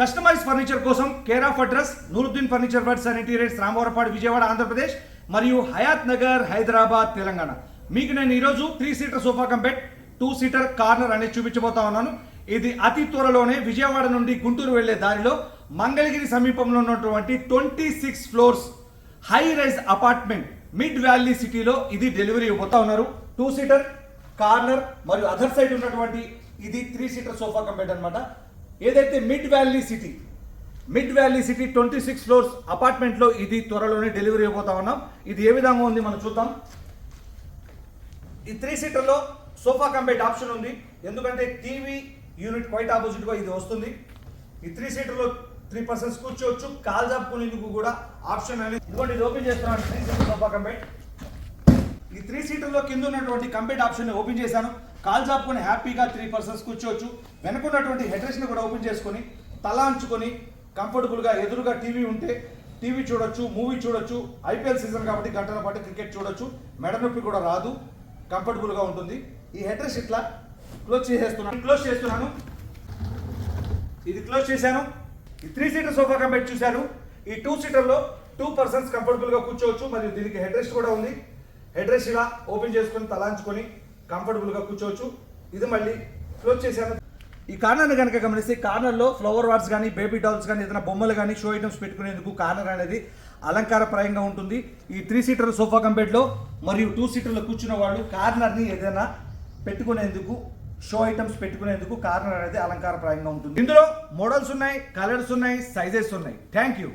Customise furniture కోసం care of address Nooruddin furniture words and interiors Ramavarapadu Vijayawada Andhra Pradesh మరియు హయాత్ నగర్ హైదరాబాద్ తెలంగాణ. మీకు నేను ఈరోజు three seater sofa cum bed two seater corner అనేది చూపించబోతా ఉన్నాను. ఇది అతి త్వరలోనే విజయవాడ నుండి గుంటూరు వెళ్ళే దారిలో మంగళగిరి సమీపంలో ఉన్నటువంటి twenty six floors high rise apartment mid valley సిటీలో ఇది డెలివరీ ఇవ్వబోతా ఉన్నారు. టూ సీటర్ కార్నర్ మరియు అదర్ సైడ్ ఉన్నటువంటి ఇది three seater sofa cum bed అనమాట ఏదైతే mid valley city mid valley city twenty six floors అపార్ట్మెంట్లో ఇది త్వరలోనే డెలివరీ అయిపోతా ఉన్నాం. ఇది ఏ విధంగా ఉంది మనం చూద్దాం. ఈ త్రీ సీటర్లో సోఫా కంబైట్ ఆప్షన్ ఉంది. ఎందుకంటే టీవీ యూనిట్ క్వైట్ ఆపోజిట్గా ఇది వస్తుంది. ఈ త్రీ సీటర్లో త్రీ పర్సన్స్ కూర్చోవచ్చు. కాల్ జాపుకునేందుకు కూడా ఆప్షన్ అనేది ఇదిగోండి ఇది ఓపెన్ చేస్తున్నాను త్రీ సీటర్ సోఫా కంబైట్ ఈ త్రీ సీటర్లో కింద ఉన్నటువంటి కంప్లీట్ ఆప్షన్ ఓపెన్ చేశాను. కాల్ చాపుకొని హ్యాపీగా త్రీ పర్సన్స్ కూర్చోవచ్చు. వెనుకున్నటువంటి హెడ్రెస్ట్ని కూడా ఓపెన్ చేసుకొని తల అంచుకొని కంఫర్టబుల్గా ఎదురుగా టీవీ ఉంటే టీవీ చూడొచ్చు మూవీ చూడొచ్చు ఐపీఎల్ సీజన్ కాబట్టి గంటల పాటు క్రికెట్ చూడొచ్చు. మెడ నొప్పి కూడా రాదు కంఫర్టబుల్గా ఉంటుంది. ఈ హెడ్రెస్ ఇట్లా క్లోజ్ చేసేస్తున్నాను క్లోజ్ చేస్తున్నాను. ఇది క్లోజ్ చేశాను. ఈ త్రీ సీటర్ సోఫా కంపెట్ చూశారు ఈ టూ సీటర్లో టూ పర్సన్స్ కంఫర్టబుల్గా కూర్చోవచ్చు. మరియు దీనికి హెడ్రెస్ కూడా ఉంది. హెడ్రెస్ ఇలా ఓపెన్ చేసుకొని తలాంచుకొని కంఫర్టబుల్గా కూర్చోవచ్చు. ఇది మళ్ళీ క్లోజ్ చేశాను. ఈ కార్నర్ని కనుక గమనిస్తే కార్నర్లో ఫ్లవర్ వాట్స్ కానీ బేబీ డాల్స్ కానీ ఏదైనా బొమ్మలు కానీ షో ఐటమ్స్ పెట్టుకునేందుకు కార్నర్ అనేది అలంకారప్రాయంగా ఉంటుంది. ఈ త్రీ సీటర్ సోఫా కంపెట్లో మరియు టూ సీటర్లో కూర్చున్న వాళ్ళు కార్నర్ని ఏదైనా పెట్టుకునేందుకు షో ఐటమ్స్ పెట్టుకునేందుకు కార్నర్ అనేది అలంకారప్రాయంగా ఉంటుంది. ఇందులో మోడల్స్ ఉన్నాయి కలర్స్ ఉన్నాయి సైజెస్ ఉన్నాయి. Thank you